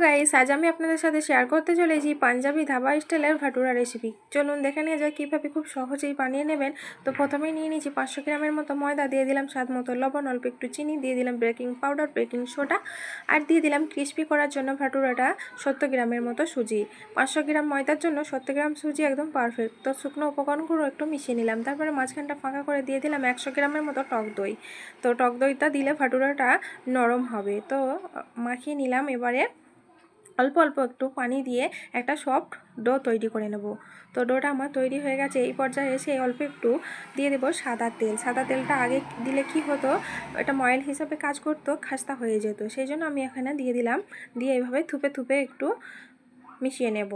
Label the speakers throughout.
Speaker 1: Guys আজ আমি আপনাদের সাথে শেয়ার করতে চলেছি পাঞ্জাবি ধাবা স্টাইলের ভাটুরা রেসিপি চলুন দেখে নিয়ে যায় কীভাবে খুব সহজেই বানিয়ে নেবেন। তো প্রথমেই নিয়ে নিয়েছি পাঁচশো গ্রামের মতো ময়দা, দিয়ে দিলাম স্বাদ মতো লবণ, অল্প একটু চিনি, দিয়ে দিলাম বেকিং পাউডার বেকিং সোডা আর দিয়ে দিলাম ক্রিস্পি করার জন্য ভাটুরাটা সত্তর গ্রামের মতো সুজি। পাঁচশো গ্রাম ময়দার জন্য সত্তর গ্রাম সুজি একদম পারফেক্ট তো শুকনো উপকরণগুলো একটু মিশিয়ে নিলাম। তারপরে মাঝখানটা ফাঁকা করে দিয়ে দিলাম একশো গ্রামের মতো টক দই। তো টক দইটা দিলে ভাটুরাটা নরম হবে। তো মাখিয়ে নিলাম এবারে অল্প অল্প একটু পানি দিয়ে একটা সফট ডো তৈরি করে নেব। তো ডোটা আমার তৈরি হয়ে গেছে, এই পর্যায়ে এসে অল্প একটু দিয়ে দেবো সাদা তেল। সাদা তেলটা আগে দিলে কি হতো, এটা ময়েল হিসাবে কাজ করতো, খাস্তা হয়ে যেত। সেই জন্য আমি এখানে দিয়ে দিলাম, দিয়ে এভাবে থুপে থুপে একটু মিশিয়ে নেব।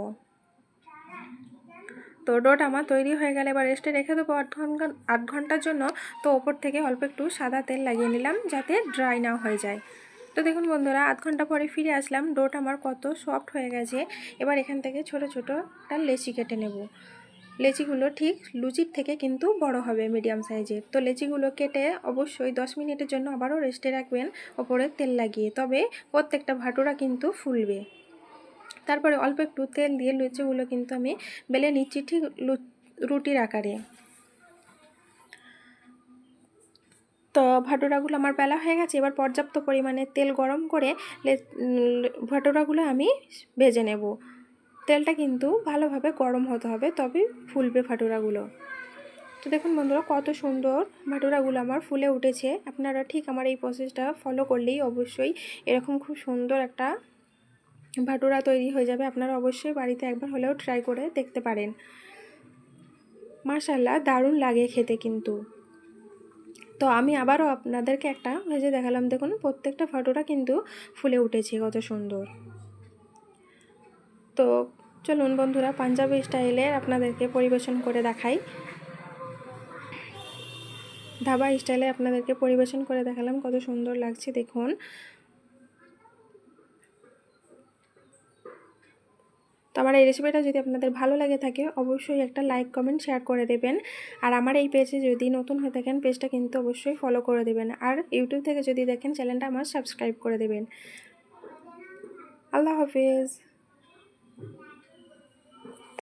Speaker 1: তো ডোটা আমার তৈরি হয়ে গেলে এবার রেস্টে রেখে দেবো আট ঘণ্টা আট ঘণ্টার জন্য। তো ওপর থেকে অল্প একটু সাদা তেল লাগিয়ে নিলাম যাতে ড্রাই না হয়ে যায়। তো দেখুন বন্ধুরা, আধ ঘণ্টা পরে ফিরে আসলাম। ডোটা আমার কত সফট হয়ে গেছে। এবার এখান থেকে ছোট ছোট একটা লেচি কেটে নেব। লেচিগুলো ঠিক লুচির থেকে কিন্তু বড় হবে মিডিয়াম সাইজের তো লেচিগুলো কেটে অবশ্যই দশ মিনিটের জন্য আবারও রেস্টে রাখবেন, ওপরে তেল লাগিয়ে। তবে প্রত্যেকটা ভাটুরা কিন্তু ফুলবে। তারপরে অল্প একটু তেল দিয়ে লুচিগুলো কিন্তু আমি বেলে নিচ্ছি ঠিক রুটির আকারে। তো ভাটুরাগুলো আমার বেলা হয়ে গেছে। এবার পর্যাপ্ত পরিমাণে তেল গরম করে ভাটোরাগুলো আমি ভেজে নেব। তেলটা কিন্তু ভালোভাবে গরম হতে হবে তবে ফুলবে ভাটোরাগুলো তো দেখুন বন্ধুরা, কত সুন্দর ভাটুরাগুলো আমার ফুলে উঠেছে। আপনারা ঠিক আমার এই প্রসেসটা ফলো করলেই অবশ্যই এরকম খুব সুন্দর একটা ভাটুরা তৈরি হয়ে যাবে। আপনারা অবশ্যই বাড়িতে একবার হলেও ট্রাই করে দেখতে পারেন। মাশাল্লাহ দারুণ লাগে খেতে কিন্তু। তো আমি আবারও আপনাদেরকে একটা ভেজে দেখালাম, দেখুন প্রত্যেকটা ফটোটা কিন্তু ফুলে উঠেছে, কত সুন্দর। তো চলুন বন্ধুরা, পাঞ্জাবি স্টাইলে আপনাদেরকে পরিবেশন করে দেখাই। ধাবা স্টাইলে আপনাদেরকে পরিবেশন করে দেখালাম, কত সুন্দর লাগছে, দেখুন। আমার এই রেসিপিটা যদি আপনাদের ভালো লাগে থাকে, অবশ্যই একটা লাইক কমেন্ট শেয়ার করে দেবেন। আর আমার এই পেজে যদি নতুন হয়ে থাকেন পেজটা কিন্তু অবশ্যই ফলো করে দেবেন। আর ইউটিউব থেকে যদি দেখেন চ্যানেলটা আমার সাবস্ক্রাইব করে দেবেন। আল্লাহ হাফিজ।